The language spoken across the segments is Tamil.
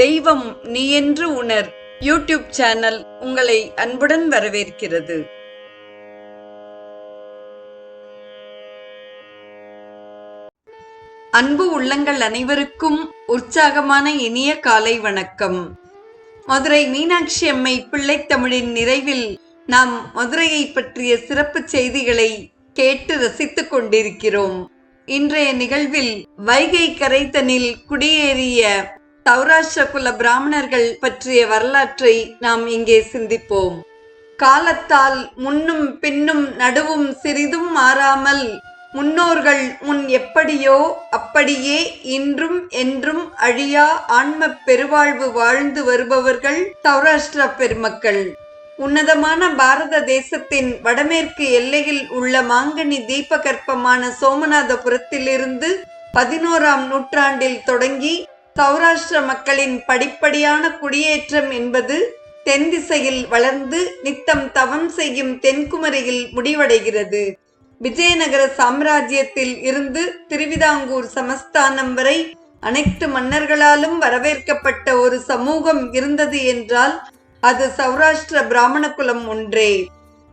தெய்வம் நீ என்று உணர். யூடியூப் சேனல் உங்களை அன்புடன் வரவேற்கிறது. அன்பு உள்ளங்கள் அனைவருக்கும் உற்சாகமான இனிய காலை வணக்கம். மதுரை மீனாட்சி அம்மை பிள்ளைத்தமிழின் நிறைவில் நாம் மதுரையை பற்றிய சிறப்பு செய்திகளை கேட்டு ரசித்துக் கொண்டிருக்கிறோம். இன்றைய நிகழ்வில் வைகை கரைத்தனில் குடியேறிய சௌராஷ்டிர குல பிராமணர்கள் பற்றிய வரலாற்றை நாம் இங்கே சிந்திப்போம். காலத்தால் முன்னும் பின்னும் நடுவும் சிறிதும் மாறாமல் முன்னோர்கள் முன் எப்படியோ அப்படியே இன்றும் என்றும் அழியா ஆன்ம பெருவாழ்வு வாழ்ந்து வருபவர்கள் சௌராஷ்டிரா பெருமக்கள். உன்னதமான பாரத தேசத்தின் வடமேற்கு எல்லையில் உள்ள மாங்கனி தீபகற்பமான சோமநாதபுரத்திலிருந்து பதினோராம் நூற்றாண்டில் தொடங்கி சௌராஷ்டிர மக்களின் படிப்படியான குடியேற்றம் என்பது தென் திசையில் வளர்ந்து நித்தம் தவம் செய்யும் தென்குமரியில் முடிவடைகிறது. விஜயநகர சாம்ராஜ்யத்தில் இருந்து திருவிதாங்கூர் சமஸ்தானம் வரை அனைத்து மன்னர்களாலும் வரவேற்கப்பட்ட ஒரு சமூகம் இருந்தது என்றால் அது சௌராஷ்டிர பிராமண குலம் ஒன்றே.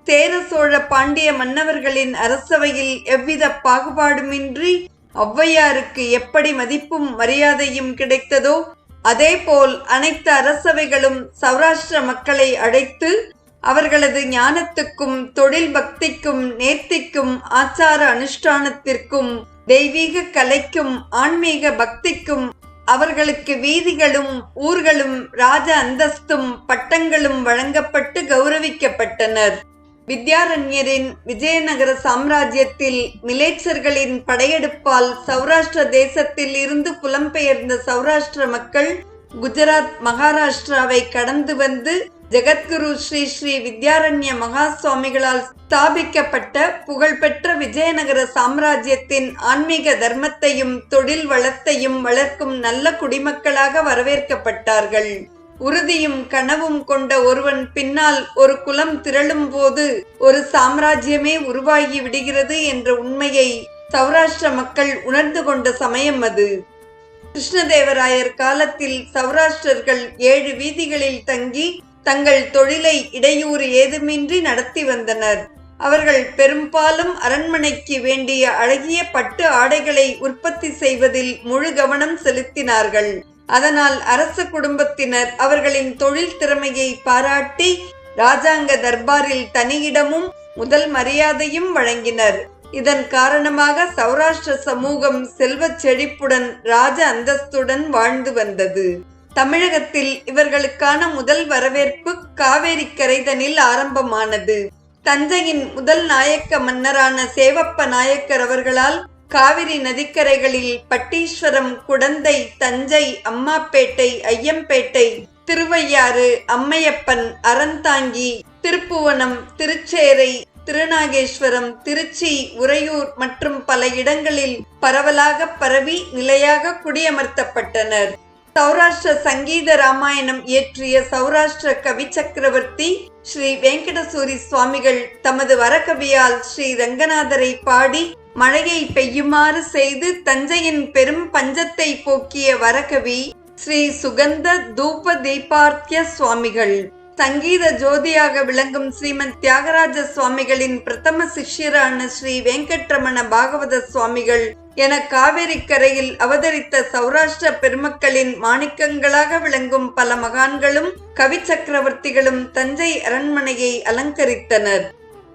சேர சோழ பாண்டிய மன்னவர்களின் அரசவையில் எவ்வித பாகுபாடுமின்றி ஔவையாருக்கு எப்படி மதிப்பும் மரியாதையும் கிடைத்ததோ அதேபோல் அனைத்து அரசவைகளும் சௌராஷ்டிர மக்களை அழைத்து அவர்களது ஞானத்துக்கும் தொழில் பக்திக்கும் நேர்த்திக்கும் ஆச்சார அனுஷ்டானத்திற்கும் தெய்வீக கலைக்கும் ஆன்மீக பக்திக்கும் அவர்களுக்கு வீதிகளும் ஊர்களும் ராஜ அந்தஸ்தும் பட்டங்களும் வழங்கப்பட்டு கௌரவிக்கப்பட்டனர். வித்யாரண்யரின் விஜயநகர சாம்ராஜ்யத்தில் மிலேச்சர்களின் படையெடுப்பால் சௌராஷ்டிர தேசத்தில் இருந்து புலம்பெயர்ந்த சௌராஷ்டிர மக்கள் குஜராத் மகாராஷ்டிராவை கடந்து வந்து ஜெகத்குரு ஸ்ரீ ஸ்ரீ வித்யாரண்ய மகா சுவாமிகளால் ஸ்தாபிக்கப்பட்ட புகழ்பெற்ற விஜயநகர சாம்ராஜ்யத்தின் ஆன்மீக தர்மத்தையும் தொழில் வளத்தையும் வளர்க்கும் நல்ல குடிமக்களாக வரவேற்கப்பட்டார்கள். உறுதியும் கனவும் கொண்ட ஒருவன் பின்னால் ஒரு குலம் திரளும் போது ஒரு சாம்ராஜ்யமே உருவாகி விடுகிறது என்ற உண்மையை சௌராஷ்டிர மக்கள் உணர்ந்து கொண்ட சமயம் அது. கிருஷ்ணதேவராயர் காலத்தில் சௌராஷ்டிரர்கள் ஏழு வீதிகளில் தங்கி தங்கள் தொழிலை இடையூறு ஏதுமின்றி நடத்தி வந்தனர். அவர்கள் பெரும்பாலும் அரண்மனைக்கு வேண்டிய அழகிய பட்டு ஆடைகளை உற்பத்தி செய்வதில் முழு கவனம் செலுத்தினார்கள். அதனால் அரச குடும்பத்தினர் அவர்களின் தொழில் திறமையை பாராட்டி ராஜாங்க தர்பாரில் தனியிடமும் முதல் மரியாதையும் வழங்கினர். இதன் காரணமாக சௌராஷ்டிர சமூகம் செல்வச் செழிப்புடன் ராஜ அந்தஸ்துடன் வாழ்ந்து வந்தது. தமிழகத்தில் இவர்களுக்கான முதல் வரவேற்பு காவேரி கரைதனில் ஆரம்பமானது. தஞ்சையின் முதல் நாயக்க மன்னரான சேவப்ப நாயக்கர் அவர்களால் காவிரி நதிக்கரைகளில் பட்டீஸ்வரம் குடந்தை தஞ்சை அம்மாப்பேட்டை ஐயம்பேட்டை திருவையாறு அம்மையப்பன் அறந்தாங்கி திருப்புவனம் திருச்சேரை திருநாகேஸ்வரம் திருச்சி உறையூர் மற்றும் பல இடங்களில் பரவலாக பரவி நிலையாக குடியமர்த்தப்பட்டனர். சௌராஷ்டிர சங்கீத ராமாயணம் இயற்றிய சௌராஷ்டிர கவி சக்கரவர்த்தி ஸ்ரீ வெங்கடசூரி சுவாமிகள் தமது வரகவியால் ஸ்ரீ ரங்கநாதரை பாடி மழையை பெய்யுமாறு செய்து தஞ்சையின் பெரும் பஞ்சத்தை போக்கிய வரகவி ஸ்ரீ சுகந்த தூப தீபார்த்திய சுவாமிகள். சங்கீத ஜோதியாக விளங்கும் ஸ்ரீமத் தியாகராஜ சுவாமிகளின் பிரதம சிஷ்யரான ஸ்ரீ வெங்கட்ரமண பாகவத சுவாமிகள் என காவிரி கரையில் அவதரித்த சௌராஷ்டிர பெருமக்களின் மாணிக்கங்களாக விளங்கும் பல மகான்களும் கவி சக்கரவர்த்திகளும் தஞ்சை அரண்மனையை அலங்கரித்தனர்.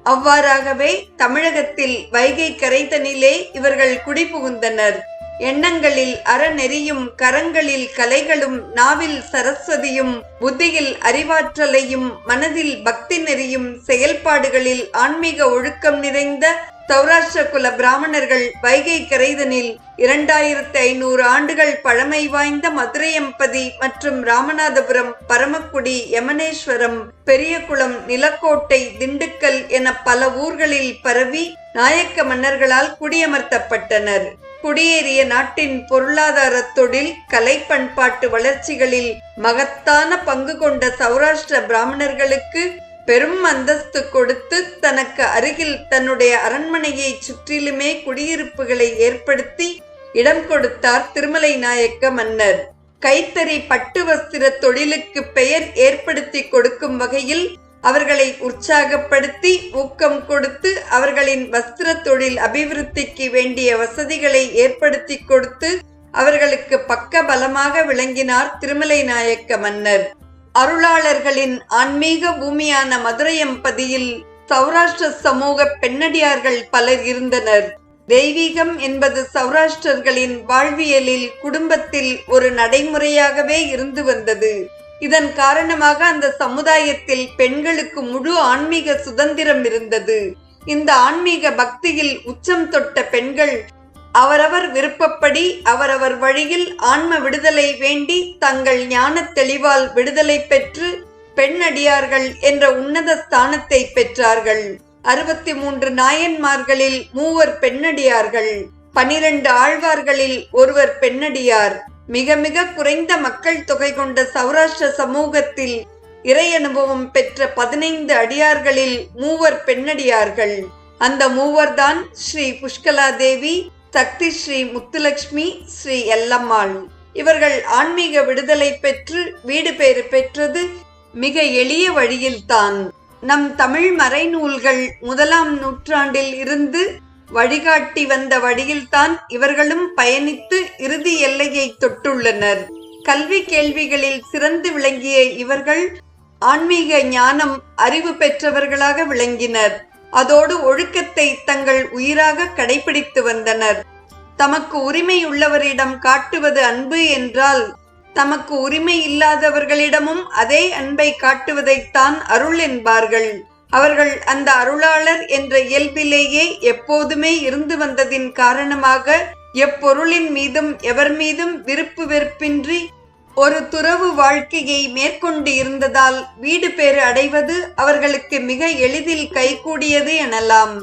அவ்வாறாகவே தமிழகத்தில் வைகை கரைதனிலே இவர்கள் குடிபுகுந்தனர். எண்ணங்களில் அறநெறியும் கரங்களில் கலைகளும் நாவில் சரஸ்வதியும் புத்தியில் அறிவாற்றலையும் மனதில் பக்தி நெறியும் செயல்பாடுகளில் ஆன்மீக ஒழுக்கம் நிறைந்த சௌராஷ்டிர குல பிராமணர்கள் வைகை கரைதனில் இரண்டாயிரத்தி ஐநூறு ஆண்டுகள் பழமை வாய்ந்த மதுரையம்பதி மற்றும் ராமநாதபுரம் பரமக்குடி யமனேஸ்வரம் பெரியகுளம் நிலக்கோட்டை திண்டுக்கல் என பல ஊர்களில் பரவி நாயக்க மன்னர்களால் குடியமர்த்தப்பட்டனர். குடியேறிய நாட்டின் பொருளாதார தொழில் கலை பண்பாட்டு வளர்ச்சிகளில் மகத்தான பங்கு கொண்ட சௌராஷ்டிர பிராமணர்களுக்கு பெரும் அந்தஸ்து கொடுத்து தனக்கு அருகில் தன்னுடைய அரண்மனையை சுற்றிலுமே குடியிருப்புகளை ஏற்படுத்தி இடம் கொடுத்தார் திருமலை நாயக்க மன்னர். கைத்தறி பட்டு வஸ்திர தொழிலுக்கு பெயர் ஏற்படுத்தி கொடுக்கும் வகையில் அவர்களை உற்சாகப்படுத்தி ஊக்கம் கொடுத்து அவர்களின் வஸ்திர தொழில் அபிவிருத்திக்கு வேண்டிய வசதிகளை ஏற்படுத்தி கொடுத்து அவர்களுக்கு பக்க பலமாக விளங்கினார் திருமலை நாயக்க மன்னர். அருளாளர்களின் ஆன்மீக பூமியான மதுரையம்பதியில் சௌராஷ்டிர சமூக பெண்ணடியார்கள் பலர் இருந்தனர். தெய்வீகம் என்பது சௌராஷ்டிரர்களின் வாழ்வியலில் குடும்பத்தில் ஒரு நடைமுறையாகவே இருந்து வந்தது. இதன் காரணமாக அந்த சமுதாயத்தில் பெண்களுக்கு முழு ஆன்மீக சுதந்திரம் இருந்தது. இந்த ஆன்மீக பக்தியில் உச்சம் தொட்ட பெண்கள் அவரவர் விருப்பப்படி அவரவர் வழியில் ஆன்ம விடுதலை வேண்டி தங்கள் ஞான தெளிவால் விடுதலை பெற்று பெண்ணடியார்கள் என்ற உன்னத ஸ்தானத்தை பெற்றார்கள். அறுபத்தி மூன்று நாயன்மார்களில் மூவர் பெண்ணடியார்கள். பனிரெண்டு ஆழ்வார்களில் ஒருவர் பெண்ணடியார். மிக மிக குறைந்த மக்கள் தொகை கொண்ட சௌராஷ்டிர சமூகத்தில் இறை அனுபவம் பெற்ற பதினைந்து அடியார்களில் மூவர் பெண்ணடியார்கள். அந்த மூவர்தான் ஸ்ரீ புஷ்கலா தேவி சக்தி ஸ்ரீ முத்துலட்சுமி ஸ்ரீ எல்லம்மாள். இவர்கள் ஆன்மீக விடுதலை பெற்று வீடு பேறு பெற்றது மிக எளிய வழியில்தான். நம் தமிழ் மறைநூல்கள் முதலாம் நூற்றாண்டில் இருந்து வழிகாட்டி வந்த வழியில்தான் இவர்களும் பயணித்து இறுதி எல்லையை தொட்டுள்ளனர். கல்வி கேள்விகளில் சிறந்து விளங்கிய இவர்கள் ஆன்மீக ஞானம் அறிவு பெற்றவர்களாக விளங்கினர். அதோடு ஒழுக்கத்தை தங்கள் உயிராக கடைபிடித்து வந்தனர். தமக்கு உரிமை உள்ளவரிடம் காட்டுவது அன்பு என்றால் தமக்கு உரிமை இல்லாதவர்களிடமும் அதே அன்பை காட்டுவதைத்தான் அருள் என்பார்கள். அவர்கள் அந்த அருளாளர் என்ற இயல்பிலேயே எப்போதுமே இருந்து வந்ததின் காரணமாக எப்பொருளின் மீதும் எவர் மீதும் விருப்பு வெறுப்பின்றி ஒரு துறவு வாழ்க்கையை மேற்கொண்டு இருந்ததால் வீடு பேறு அடைவது அவர்களுக்கு மிக எளிதில் கைகூடியது எனலாம்.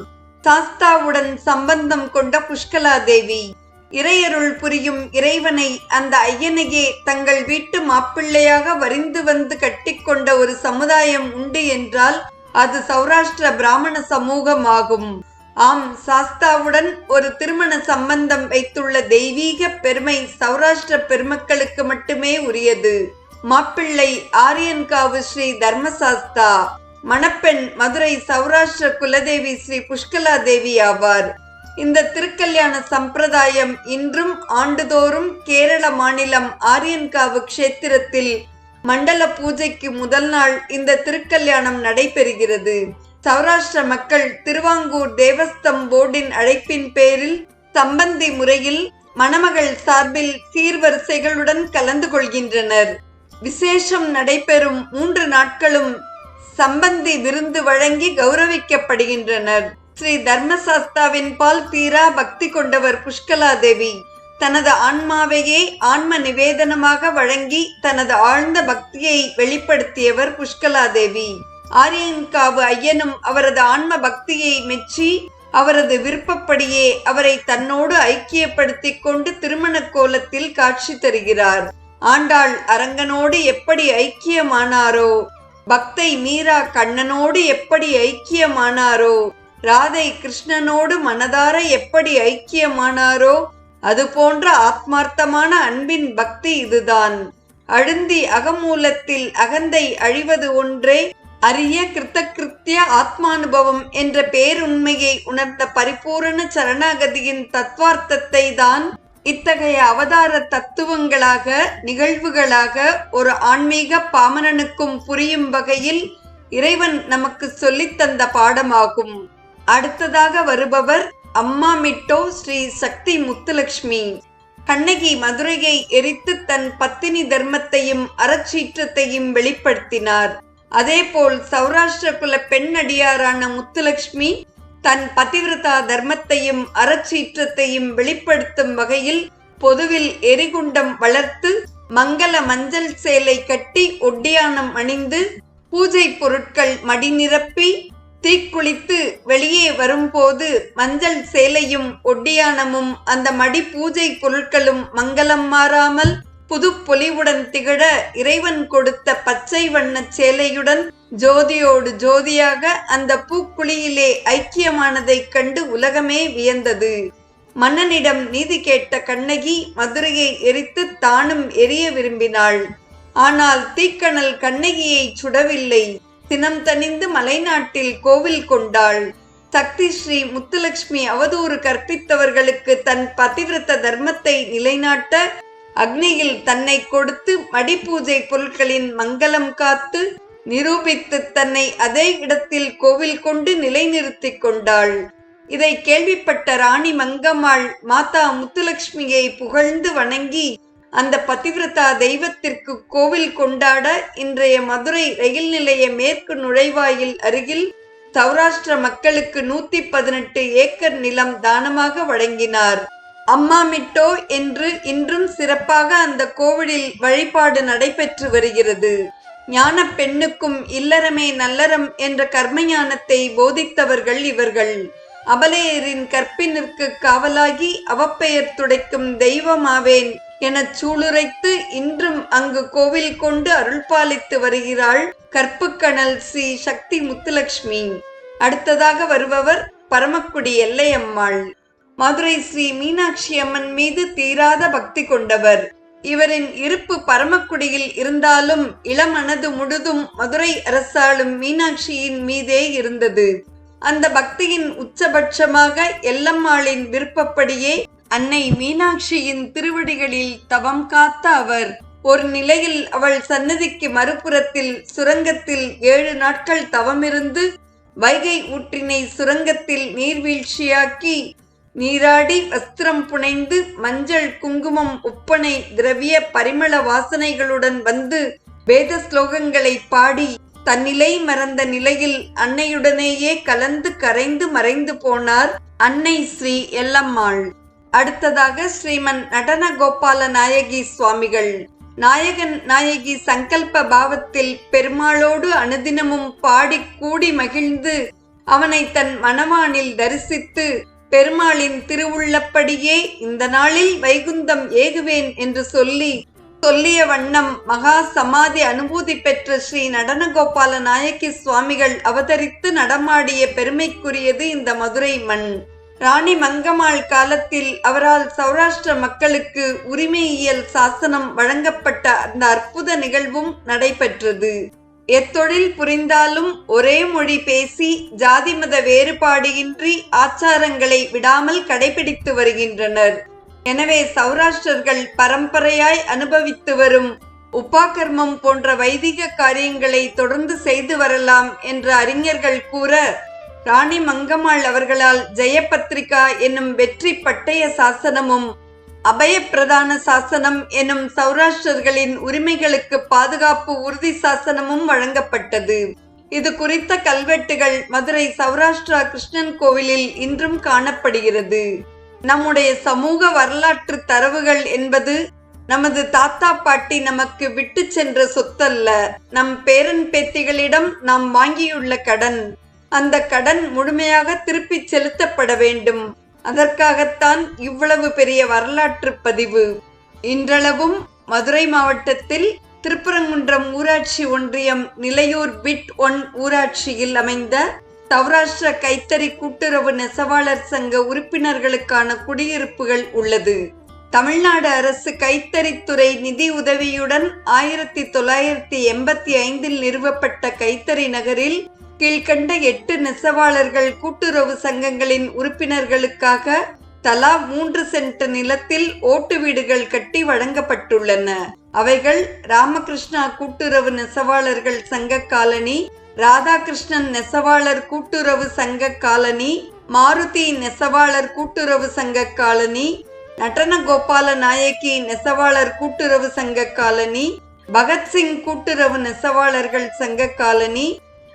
சாஸ்தாவுடன் சம்பந்தம் கொண்ட புஷ்கலா தேவி இறையருள் புரியும் இறைவனை அந்த ஐயனையே தங்கள் வீட்டு மாப்பிள்ளையாக வரிந்து வந்து கட்டிக்கொண்ட ஒரு சமுதாயம் உண்டு என்றால் அது சௌராஷ்டிர பிராமண சமூகம் ஆகும் ஆம் சாஸ்தாவுடன் ஒரு திருமண சம்பந்தம் வைத்துள்ள தெய்வீக பெருமை சௌராஷ்டிர பெருமக்களுக்கு மட்டுமே உரியது. மாப்பிள்ளை ஆரியன்காவு ஸ்ரீ தர்மசாஸ்தா மணப்பெண் மதுரை சௌராஷ்டிர குலதேவி ஸ்ரீ புஷ்கலா தேவி ஆவார். இந்த திருக்கல்யாண சம்பிரதாயம் இன்றும் ஆண்டுதோறும் கேரள மாநிலம் ஆரியன்காவு க்ஷேத்திரத்தில் மண்டல பூஜைக்கு முதல் நாள் இந்த திருக்கல்யாணம் நடைபெறுகிறது. சௌராஷ்டிர மக்கள் திருவாங்கூர் தேவஸ்தம் போர்டின் அழைப்பின் பேரில் சம்பந்தி முறையில் மணமகள் சார்பில் சீர்வரிசைகளுடன் கலந்து கொள்கின்றனர். விசேஷம் நடைபெறும் மூன்று நாட்களும் சம்பந்தி விருந்து வழங்கி கௌரவிக்கப்படுகின்றனர். ஸ்ரீ தர்மசாஸ்தாவின் பால் தீரா பக்தி கொண்டவர் புஷ்கலா தேவி தனது ஆன்மாவையே ஆன்ம நிவேதனமாக வழங்கி தனது ஆழ்ந்த பக்தியை வெளிப்படுத்தியவர் புஷ்கலா தேவி. ஆரியன்காவு ஐயனும் அவரது ஆன்ம பக்தியை மெச்சி அவரது விருப்பப்படியே அவரை தன்னோடு ஐக்கியப்படுத்திக் கொண்டு திருமண கோலத்தில் காட்சி தருகிறார். ஆண்டாள் அரங்கனோடு எப்படி ஐக்கியமானாரோ பக்தை மீரா கண்ணனோடு எப்படி ஐக்கியமானாரோ ராதை கிருஷ்ணனோடு மனதார எப்படி ஐக்கியமானாரோ அது போன்ற ஆத்மார்த்தமான அன்பின் பக்தி இதுதான். அழுந்தி அகமூலத்தில் அகந்தை அழிவது ஒன்றே அரிய கிருத்தகிருத்திய ஆத்மானுபவம் என்ற பேருண்மையை உணர்ந்த பரிபூரண சரணாகதியின் தத்வார்த்தத்தை தான் இத்தகைய அவதார தத்துவங்களாக நிகழ்வுகளாக ஒரு ஆன்மீக பாமரனுக்கும் புரியும் வகையில் இறைவன் நமக்கு சொல்லித்தந்த பாடமாகும். அடுத்ததாக வருபவர் அம்மா மிட்டோ ஸ்ரீ சக்தி முத்துலக்ஷ்மி. கண்ணகி மதுரையை எரித்து தன் பத்தினி தர்மத்தையும் அறச்சீற்றத்தையும் வெளிப்படுத்தினார். அதேபோல் சௌராஷ்டிர குல பெண் அடியாரான முத்துலட்சுமி தன் பதிவிரதா தர்மத்தையும் அறச்சீற்றத்தையும் வெளிப்படுத்தும் வகையில் பொதுவில் எரிகுண்டம் வளர்த்து மங்கள மஞ்சள் சேலை கட்டி ஒட்டியானம் அணிந்து பூஜை பொருட்கள் மடி நிரப்பி தீக்குளித்து வெளியே வரும்போது மஞ்சள் சேலையும் ஒட்டியானமும் அந்த மடி பூஜை பொருட்களும் மங்களம் மாறாமல் புது பொலிவுடன் திகழ இறைவன் கொடுத்த பச்சை வண்ண சேலையுடன் ஜோதியோடு ஜோதியாக அந்த பூக்குழியிலே ஐக்கியமானதைக் கண்டு உலகமே வியந்தது. மன்னனிடம் நீதி கேட்ட கண்ணகி மதுரையை எரித்து தானும் எரிய விரும்பினாள். ஆனால் தீக்கணல் கண்ணகியை சுடவில்லை. சினம் தணிந்து மலைநாட்டில் கோவில் கொண்டாள். சக்தி ஸ்ரீ முத்துலட்சுமி அவதூறு கற்பித்தவர்களுக்கு தன் பதிவிரத்த தர்மத்தை நிலைநாட்ட அக்னியில் தன்னை கொடுத்து மடிபூஜை பொருட்களின் மங்களம் காத்து நிரூபித்து தன்னை அதே இடத்தில் கோவில் கொண்டு நிலைநிறுத்திக் கொண்டாள். இதை கேள்விப்பட்ட ராணி மங்கம்மாள் மாதா முத்துலட்சுமியை புகழ்ந்து வணங்கி அந்த பதிவிரதா தெய்வத்திற்கு கோவில் கொண்டாட இன்றைய மதுரை ரயில் நிலைய மேற்கு நுழைவாயில் அருகில் சௌராஷ்டிர மக்களுக்கு நூத்தி பதினெட்டு ஏக்கர் நிலம் தானமாக வழங்கினார். அம்மா மிட்டோ என்று இன்றும் சிறப்பாக அந்த கோவிலில் வழிபாடு நடைபெற்று வருகிறது. ஞான பெண்ணுக்கும் இல்லறமே நல்லறம் என்ற கர்மஞானத்தை போதித்தவர்கள் இவர்கள். அபலையரின் கற்பினிற்கு காவலாகி அவப்பெயர் துடைக்கும் தெய்வமாவேன் எனச் சூளுரைத்து இன்றும் அங்கு கோவில் கொண்டு அருள்பாலித்து வருகிறாள் கற்புக்கணல் ஸ்ரீ சக்தி முத்துலக்ஷ்மி. அடுத்ததாக வருபவர் பரமக்குடி எல்லையம்மாள். மதுரை ஸ்ரீ மீனாட்சி அம்மன் மீது தீராத பக்தி கொண்டவர். இவரின் இருப்பு பரமக்குடியில் இருந்தாலும் இளமனது முழுதும் மதுரை அரசாளும் மீனாட்சியின் மீதே இருந்தது. அந்த பக்தியின் உச்சபட்சமாக எல்லம்மாளின் விருப்பப்படியே அன்னை மீனாட்சியின் திருவடிகளில் தவம் காத்த அவர் ஒரு நிலையில் அவள் சன்னதிக்கு மறுபுறத்தில் சுரங்கத்தில் ஏழு நாட்கள் தவமிருந்து வைகை ஊற்றினை சுரங்கத்தில் நீர்வீழ்ச்சியாக்கி நீராடி வஸ்திரம் புனைந்து மஞ்சள் குங்குமம் ஒப்பனை திரவிய பரிமள வாசனைகளுடன் வந்து வேத ஸ்லோகங்களை பாடி தன்னிலை மறந்த நிலையில் அன்னையுடனேயே கலந்து கரைந்து மறைந்து போனார் அன்னை ஸ்ரீ எல்லம்மாள். அடுத்ததாக ஸ்ரீமன் நடன கோபால நாயகி சுவாமிகள். நாயகன் நாயகி சங்கல்ப பாவத்தில் பெருமாளோடு அனுதினமும் பாடி கூடி மகிழ்ந்து அவனை தன் மணமானில் தரிசித்து பெருமாளின் திருவுள்ளப்படியே இந்த நாளில் வைகுந்தம் ஏகுவேன் என்று சொல்லி சொல்லிய வண்ணம் மகா சமாதி அனுபூதி பெற்ற ஸ்ரீ நடனகோபால நாயக்கி சுவாமிகள் அவதரித்து நடமாடிய பெருமைக்குரியது இந்த மதுரை மண். ராணி மங்கம்மாள் காலத்தில் அவரால் சௌராஷ்டிர மக்களுக்கு உரிமையியல் சாசனம் வழங்கப்பட்ட அந்த அற்புத நிகழ்வும் நடைபெற்றது. எத்தொழில் புரிந்தாலும் ஒரே மொழி பேசி ஜாதி மத வேறுபாடின்றி ஆச்சாரங்களை விடாமல் கடைபிடித்து வருகின்றனர். எனவே சௌராஷ்டிரர்கள் பரம்பரையாய் அனுபவித்து வரும் உப்பாக்கர்மம் போன்ற வைதிக காரியங்களை தொடர்ந்து செய்து வரலாம் என்ற அறிஞர்கள் கூற ராணி மங்கம்மாள் அவர்களால் ஜெயபத்ரிகா என்னும் வெற்றி பட்டய சாசனமும் அபயப்பிரதான சாசனம் எனும் சௌராஷ்டிரர்களின் உரிமைகளுக்கு பாதுகாப்பு உறுதி சாசனமும் வழங்கப்பட்டது. இது குறித்த கல்வெட்டுகள் மதுரை சௌராஷ்டிரா கிருஷ்ணன் கோவிலில் இன்றும் காணப்படுகிறது. நம்முடைய சமூக வரலாற்று தரவுகள் என்பது நமது தாத்தா பாட்டி நமக்கு விட்டு சென்ற சொத்தல்ல. நம் பேரன் பேத்திகளிடம் நாம் வாங்கியுள்ள கடன். அந்த கடன் முழுமையாக திருப்பி செலுத்தப்பட வேண்டும். அதற்காகத்தான் இவ்வளவு பெரிய வரலாற்று பதிவு. இன்றளவும் மதுரை மாவட்டத்தில் திருப்பரங்குன்றம் ஊராட்சி ஒன்றியம் நிலையூர் பிட் ஒன் ஊராட்சியில் அமைந்த சௌராஷ்டிர கைத்தறி கூட்டுறவு நெசவாளர் சங்க உறுப்பினர்களுக்கான குடியிருப்புகள் உள்ளது. தமிழ்நாடு அரசு கைத்தறித்துறை நிதி உதவியுடன் ஆயிரத்தி தொள்ளாயிரத்தி எண்பத்தி ஐந்தில் நிறுவப்பட்ட கைத்தறி நகரில் கீழ்கண்ட எட்டு நெசவாளர்கள் கூட்டுறவு சங்கங்களின் உறுப்பினர்களுக்காக தலா மூன்று சென்ட் நிலத்தில் ஓட்டு வீடுகள் கட்டி வழங்கப்பட்டுள்ளன. அவைகள் ராமகிருஷ்ணா கூட்டுறவு நெசவாளர்கள் சங்க காலனி ராதாகிருஷ்ணன் நெசவாளர் கூட்டுறவு சங்க காலனி மாருதி நெசவாளர் கூட்டுறவு சங்க காலனி நடன கோபால நாயகி நெசவாளர் கூட்டுறவு சங்க காலனி பகத்சிங் கூட்டுறவு நெசவாளர்கள் சங்க காலனி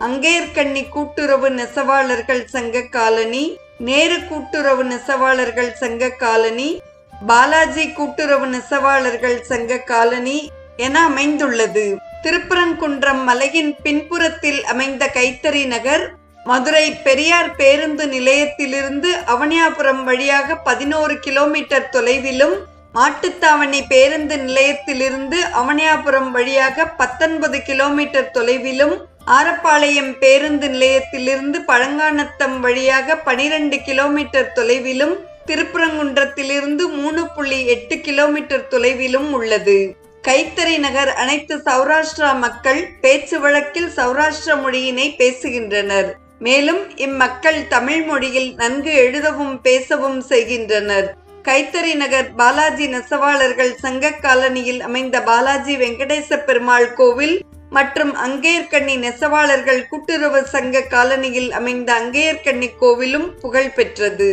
அங்கேற்கண்ணி கூட்டுறவு நெசவாளர்கள் சங்க காலனி நேரு கூட்டுறவு நெசவாளர்கள் சங்க காலனி பாலாஜி கூட்டுறவு நெசவாளர்கள் சங்க காலனி என அமைந்துள்ளது. திருப்பரங்குன்றம் மலையின் பின்புறத்தில் அமைந்த கைத்தறி நகர் மதுரை பெரியார் பேருந்து நிலையத்திலிருந்து அவனியாபுரம் வழியாக பதினோரு கிலோமீட்டர் தொலைவிலும் மாட்டுத்தாவணி பேருந்து நிலையத்திலிருந்து அவனியாபுரம் வழியாக பத்தொன்பது கிலோமீட்டர் தொலைவிலும் ஆரப்பாளையம் பேருந்து நிலையத்திலிருந்து பழங்கானத்தம் வழியாக பனிரெண்டு கிலோமீட்டர் தொலைவிலும் திருப்பரங்குன்றத்திலிருந்து மூணு புள்ளி எட்டு கிலோமீட்டர் தொலைவிலும் உள்ளது. கைத்தறி நகர் அனைத்து சௌராஷ்டிரா மக்கள் பேச்சு வழக்கில் சௌராஷ்டிர மொழியினை பேசுகின்றனர். மேலும் இம்மக்கள் தமிழ் மொழியில் நன்கு எழுதவும் பேசவும் செய்கின்றனர். கைத்தறி நகர் பாலாஜி நெசவாளர்கள் சங்க காலனியில் அமைந்த பாலாஜி வெங்கடேச பெருமாள் கோவில் மற்றும் அங்கேயர்கண்ணி நெசவாளர்கள் கூட்டுறவு சங்க காலனியில் அமைந்த அங்கேயர்கண்ணி கோவிலும் புகழ் பெற்றது.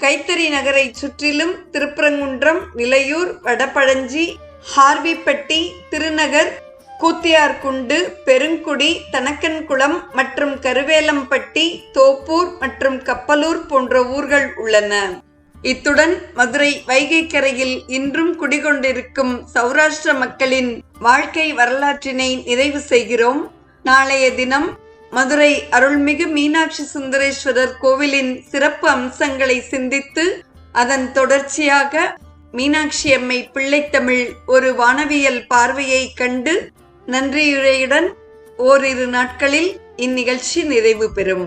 கைத்தறி நகரை சுற்றிலும் திருப்பரங்குன்றம் நிலையூர் வடபழஞ்சி ஹார்விப்பட்டி திருநகர் கூத்தியார்குண்டு பெருங்குடி தனக்கன்குளம் மற்றும் கருவேலம்பட்டி தோப்பூர் மற்றும் கப்பலூர் போன்ற ஊர்கள் உள்ளன. இத்துடன் மதுரை வைகைக்கரையில் இன்றும் குடிகொண்டிருக்கும் சௌராஷ்டிர மக்களின் வாழ்க்கை வரலாற்றினை நிறைவு செய்கிறோம். நாளைய தினம் மதுரை அருள்மிகு மீனாட்சி சுந்தரேஸ்வரர் கோவிலின் சிறப்பு அம்சங்களை சிந்தித்து அதன் தொடர்ச்சியாக மீனாட்சி அம்மை பிள்ளைத்தமிழ் ஒரு வானவியல் பார்வையை கண்டு நன்றியுரையுடன் ஓரிரு நாட்களில் இந்நிகழ்ச்சி நிறைவு பெறும்.